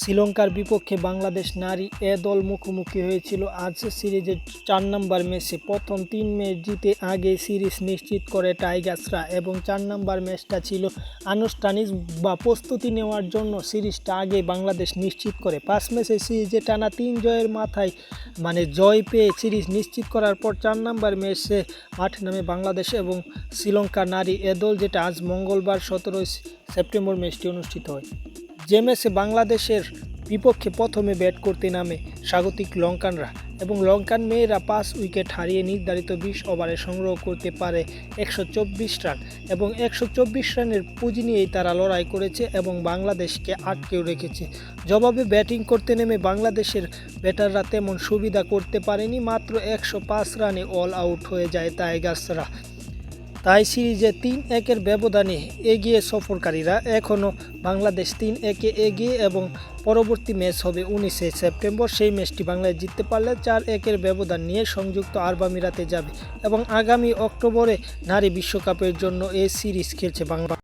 শ্রীলঙ্কার বিপক্ষে বাংলাদেশ নারী এ দল মুখোমুখি হয়েছিল। আজ সিরিজের চার নম্বর ম্যাচে প্রথম তিন ম্যাচ জিতে আগে সিরিজ নিশ্চিত করে টাইগার্সরা এবং চার নম্বর ম্যাচটা ছিল আনুষ্ঠানিক বা প্রস্তুতি নেওয়ার জন্য সিরিজটা আগে বাংলাদেশ নিশ্চিত করে। পাঁচ ম্যাচে সিরিজে টানা তিন জয়ের মাথায় মানে জয় পেয়ে সিরিজ নিশ্চিত করার পর চার নম্বর ম্যাচে মাঠে নামে বাংলাদেশ এবং শ্রীলঙ্কা নারী এ দল, যেটা আজ মঙ্গলবার সতেরোই সেপ্টেম্বর ম্যাচটি অনুষ্ঠিত হয়। ম্যাচে বাংলাদেশের বিপক্ষে প্রথমে ব্যাট করতে নামে স্বাগতিক লঙ্কানরা এবং লঙ্কান মেয়েরা পাঁচ উইকেট হারিয়ে নির্ধারিত বিশ ওভারে সংগ্রহ করতে পারে একশো চব্বিশ রান এবং একশো চব্বিশ রানের পুঁজি নিয়েই তারা লড়াই করেছে এবং বাংলাদেশকে আটকেও রেখেছে। জবাবে ব্যাটিং করতে নেমে বাংলাদেশের ব্যাটাররা তেমন সুবিধা করতে পারেনি, মাত্র একশো পাঁচ রানে অল আউট হয়ে যায় টাইগার্সরা। তাই সিরিজে তিন একের ব্যবধানে এগিয়ে সফরকারীরা এখনও বাংলাদেশ তিন একে এগিয়ে এবং পরবর্তী ম্যাচ হবে উনিশে সেপ্টেম্বর। সেই ম্যাচটি বাংলায় জিততে পারলে চার একের ব্যবধান নিয়ে সংযুক্ত আরব আমিরাতে যাবে এবং আগামী অক্টোবরে নারী বিশ্বকাপের জন্য এই সিরিজ খেলছে বাংলা